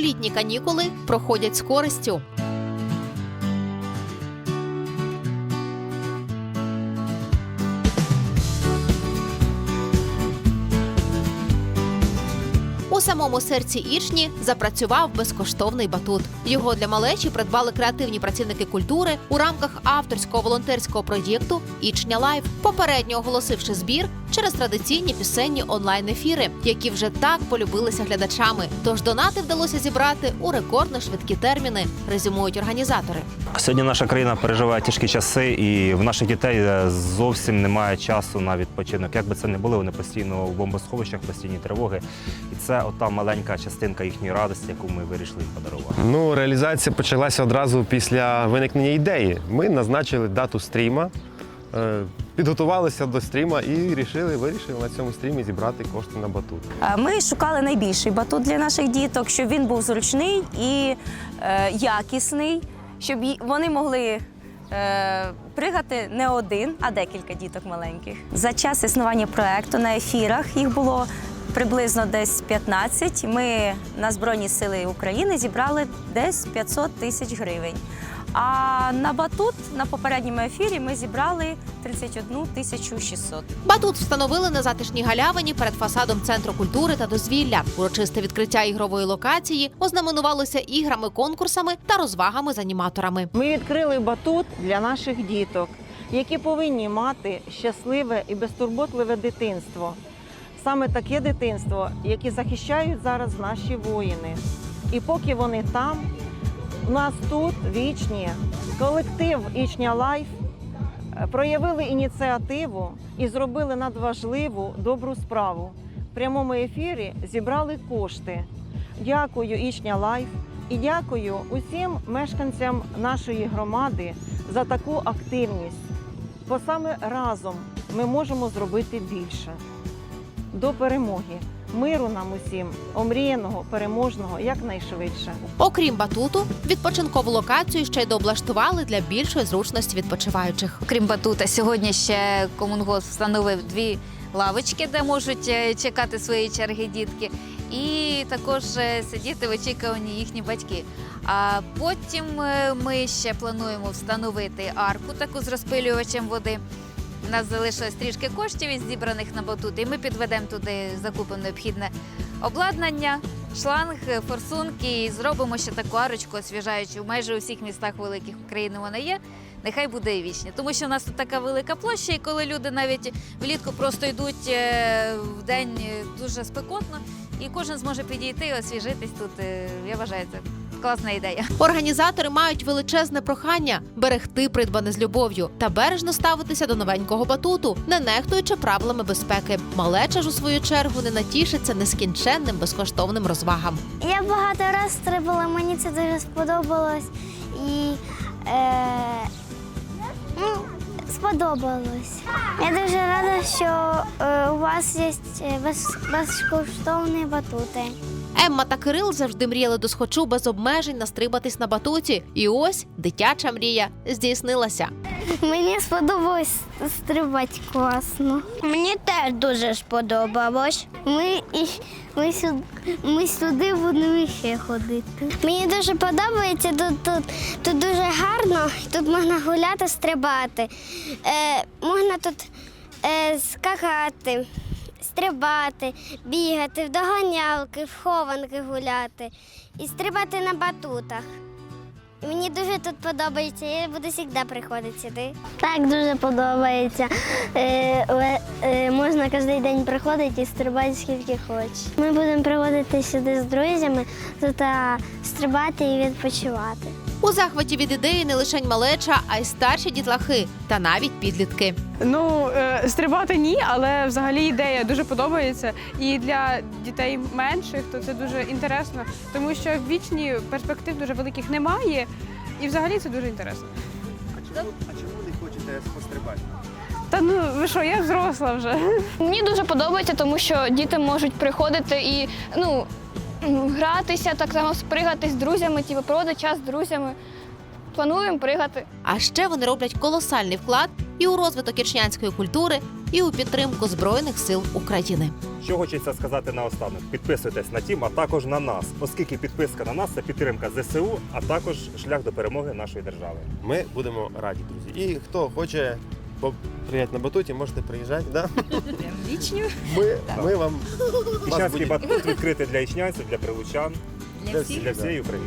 літні канікули проходять з користю. У самому серці Ічні запрацював безкоштовний батут. Його для малечі придбали креативні працівники культури у рамках авторського волонтерського проєкту Ічня Лайф, попередньо оголосивши збір через традиційні пісенні онлайн-ефіри, які вже так полюбилися глядачами. Тож донати вдалося зібрати у рекордно швидкі терміни, резюмують організатори. Сьогодні наша країна переживає тяжкі часи, і в наших дітей е, зовсім немає часу на відпочинок. Як би це не було, вони постійно в бомбосховищах, постійні тривоги. І це ота маленька частинка їхньої радості, яку ми вирішили подарувати. Ну, реалізація почалася одразу після виникнення ідеї. Ми назначили дату стріма, підготувалися до стріма і вирішили, вирішили на цьому стрімі зібрати кошти на батут. Е, Ми шукали найбільший батут для наших діток, щоб він був зручний і е, якісний, щоб вони могли. е, Пригати не один, а декілька діток маленьких. За час існування проекту на ефірах їх було приблизно десь 15. Ми на Збройні Сили України зібрали десь 500 тисяч гривень. А на батут на попередньому ефірі ми зібрали 31 тисячу 600. Батут встановили на затишній галявині перед фасадом центру культури та дозвілля. Урочисте відкриття ігрової локації ознаменувалося іграми, конкурсами та розвагами з аніматорами. Ми відкрили батут для наших діток, які повинні мати щасливе і безтурботливе дитинство. Саме таке дитинство, яке захищають зараз наші воїни. І поки вони там, у нас тут вічні колектив Ічня Лайф проявили ініціативу і зробили надважливу добру справу. В прямому ефірі зібрали кошти. Дякую Ічня Лайф і дякую усім мешканцям нашої громади за таку активність. Бо саме разом ми можемо зробити більше. До перемоги, миру нам усім, омріяного, переможного якнайшвидше. Окрім батуту, відпочинкову локацію ще й дооблаштували для більшої зручності відпочиваючих. Окрім батута, сьогодні ще комунгос встановив дві лавочки, де можуть е, чекати свої черги дітки, і також е, сидіти в очікуванні їхні батьки. А потім е, ми ще плануємо встановити арку таку з розпилювачем води. Нас залишилось трішки коштів із зібраних на батут, і ми підведемо туди закупимо необхідне обладнання, шланг, форсунки і зробимо ще таку арочку освіжаючу. Майже у всіх містах великих України вона є. Нехай буде і вічня. Тому що у нас тут така велика площа, і коли люди навіть влітку просто йдуть е, в день е, дуже спекотно, і кожен зможе підійти і освіжитись тут. е, Я вважаю, це класна ідея. Організатори мають величезне прохання берегти придбане з любов'ю та бережно ставитися до новенького батуту, не нехтуючи правилами безпеки. Малеча ж у свою чергу не натішиться нескінченним безкоштовним розвагам. Я багато разів стрибала, мені це дуже сподобалось. І е, ну, сподобалось. Я дуже рада, що е, у вас є е, без, безкоштовні батути. Емма та Кирил завжди мріяли до схочу без обмежень настрибатись на батуті. І ось дитяча мрія здійснилася. Мені сподобалось стрибати класно. Мені теж дуже сподобалось. Ми, і, ми, сюди, ми сюди будемо ще ходити. Мені дуже подобається тут, тут, тут дуже гарно, тут можна гуляти, стрибати. Е, можна тут е, скакати, стрибати, бігати, в доганялки, в хованки гуляти і стрибати на батутах. Мені дуже тут подобається, я буду завжди приходити сюди. Так, дуже подобається. Е, е, можна кожен день приходити і стрибати скільки хочеш. Ми будемо приходити сюди з друзями, тут стрибати і відпочивати. У захваті від ідеї не лише малеча, а й старші дітлахи та навіть підлітки. Ну, е, стрибати ні, але взагалі ідея дуже подобається. І для дітей менших то це дуже інтересно, тому що вічні перспектив дуже великих немає. І взагалі це дуже інтересно. А чому, а чому не хочете пострибати? Та ну ви що, я взросла вже. Мені дуже подобається, тому що діти можуть приходити і ну, гратися, так само спригати з друзями, типу, проводити час з друзями. Плануємо пригати. А ще вони роблять колосальний вклад і у розвиток ічнянської культури і у підтримку Збройних сил України. Що хочеться сказати наостанок? Підписуйтесь на тім, а також на нас, оскільки підписка на нас це підтримка ЗСУ, а також шлях до перемоги нашої держави. Ми будемо раді, друзі. І хто хоче приїхати на батуті, можете приїжджати. Да? Ми, ми вам вас Ічнянський будемо- батут відкритий для ічнянців, для прилучан, для, для всієї України.